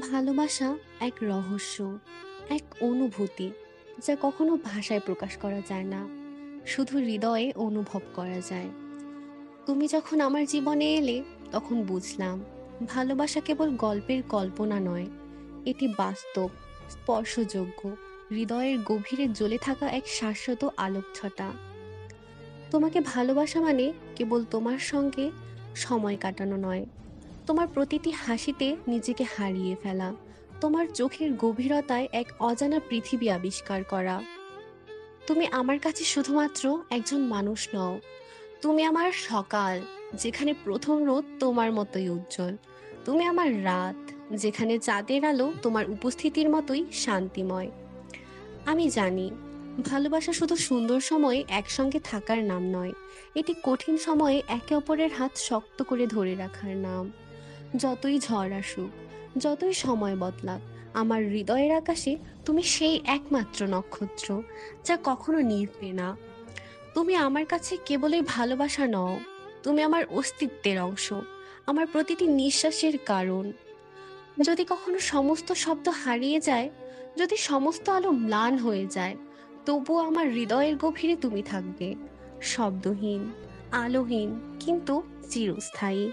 ভালোবাসা এক রহস্য, এক অনুভূতি যা কখনো ভাষায় প্রকাশ করা যায় না। শুধু হৃদয়ে অনুভব করা যায়। তুমি যখন আমার জীবনে এলে তখন বুঝলাম ভালোবাসা কেবল গল্পের কল্পনা নয়, এটি বাস্তব, স্পর্শযোগ্য, হৃদয়ের গভীরে জ্বলে থাকা এক শাশ্বত আলোকছটা। তোমাকে ভালোবাসা মানে কেবল তোমার সঙ্গে সময় কাটানো নয় তোমার প্রতিটি হাসিতে নিজেকে হারিয়ে ফেলা, তোমার চোখের গভীরতায় এক অজানা পৃথিবী আবিষ্কার করা। তুমি আমার কাছে শুধুমাত্র একজন মানুষ নও, তুমি আমার সকাল, যেখানে প্রথম রোদ তোমার মতোই উজ্জ্বল, তুমি আমার রাত, যেখানে চাঁদের আলো তোমার উপস্থিতির মতোই শান্তিময়। আমি জানি, ভালোবাসা শুধু সুন্দর সময়ে একসঙ্গে থাকার নাম নয়, এটি কঠিন সময়ে একে অপরের হাত শক্ত করে ধরে রাখার নাম। যতই ঝড় আসুক, যতই সময় বদলাক, আমার হৃদয়ের আকাশে তুমি সেই একমাত্র নক্ষত্র যা কখনো নিভবে না। তুমি আমার কাছে কেবলই ভালোবাসা নও, তুমি আমার অস্তিত্বের অংশ, আমার প্রতিটি নিঃশ্বাসের কারণ। যদি কখনো সমস্ত শব্দ হারিয়ে যায়, যদি সমস্ত আলো ম্লান হয়ে যায়, তবুও আমার হৃদয়ের গভীরে তুমি থাকবে, শব্দহীন, আলোহীন, কিন্তু চিরস্থায়ী।